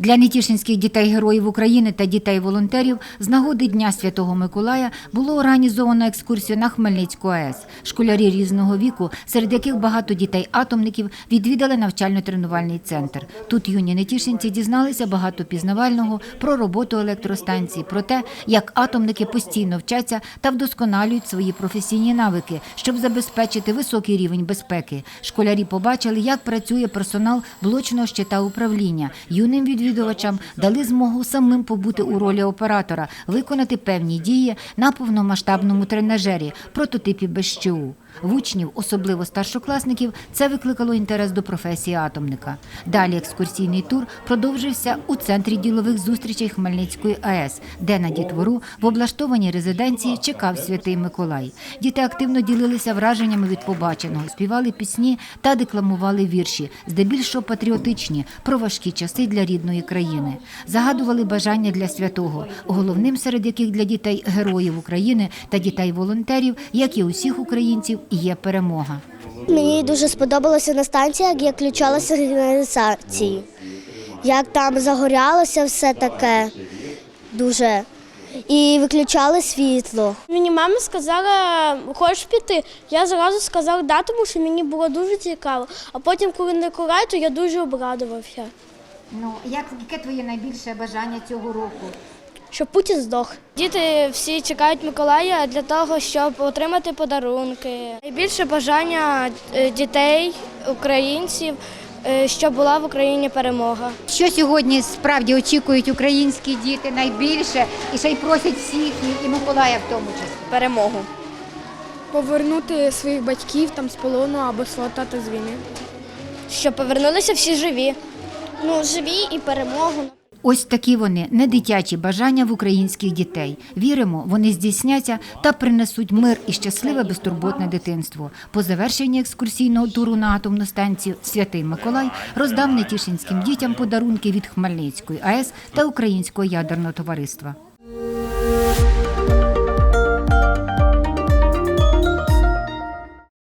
Для нетішинських дітей-героїв України та дітей-волонтерів з нагоди Дня Святого Миколая було організовано екскурсію на Хмельницьку АЕС. Школярі різного віку, серед яких багато дітей-атомників, відвідали навчально-тренувальний центр. Тут юні нетішинці дізналися багато пізнавального про роботу електростанції, про те, як атомники постійно вчаться та вдосконалюють свої професійні навики, щоб забезпечити високий рівень безпеки. Школярі побачили, як працює персонал блочного щита управління. Юним відвідувачам дали змогу самим побути у ролі оператора, виконати певні дії на повномасштабному тренажері, прототипі БЩУ. В учнів, особливо старшокласників, це викликало інтерес до професії атомника. Далі екскурсійний тур продовжився у центрі ділових зустрічей Хмельницької АЕС, де на дітвору в облаштованій резиденції чекав святий Миколай. Діти активно ділилися враженнями від побаченого, співали пісні та декламували вірші, здебільшого патріотичні, про важкі часи для рідної країни. Загадували бажання для святого, головним серед яких для дітей героїв України та дітей-волонтерів, як і усіх українців, є перемога. Мені дуже сподобалося на станціях, як включала сигналізації. Як там загорялося все таке дуже. І виключали світло. Мені мама сказала, хочеш піти? Я зразу сказав да, тому що мені було дуже цікаво. А потім, коли Николай, то я дуже обрадувався, Ну як яке твоє найбільше бажання цього року? Що Путін здох. Діти всі чекають Миколая для того, щоб отримати подарунки. Найбільше бажання е, дітей, українців, е, щоб була в Україні перемога. Що сьогодні справді очікують українські діти найбільше і ще й просять всіх і- і Миколая в тому числі? Перемогу. Повернути своїх батьків там з полону або свого тата з війни. Щоб повернулися всі живі. Ну, живі і перемогу. Ось такі вони не дитячі бажання в українських дітей. Віримо, вони здійсняться та принесуть мир і щасливе безтурботне дитинство. По завершенні екскурсійного туру на атомну станцію Святий Миколай роздав нетішинським дітям подарунки від Хмельницької АЕС та Українського ядерного товариства.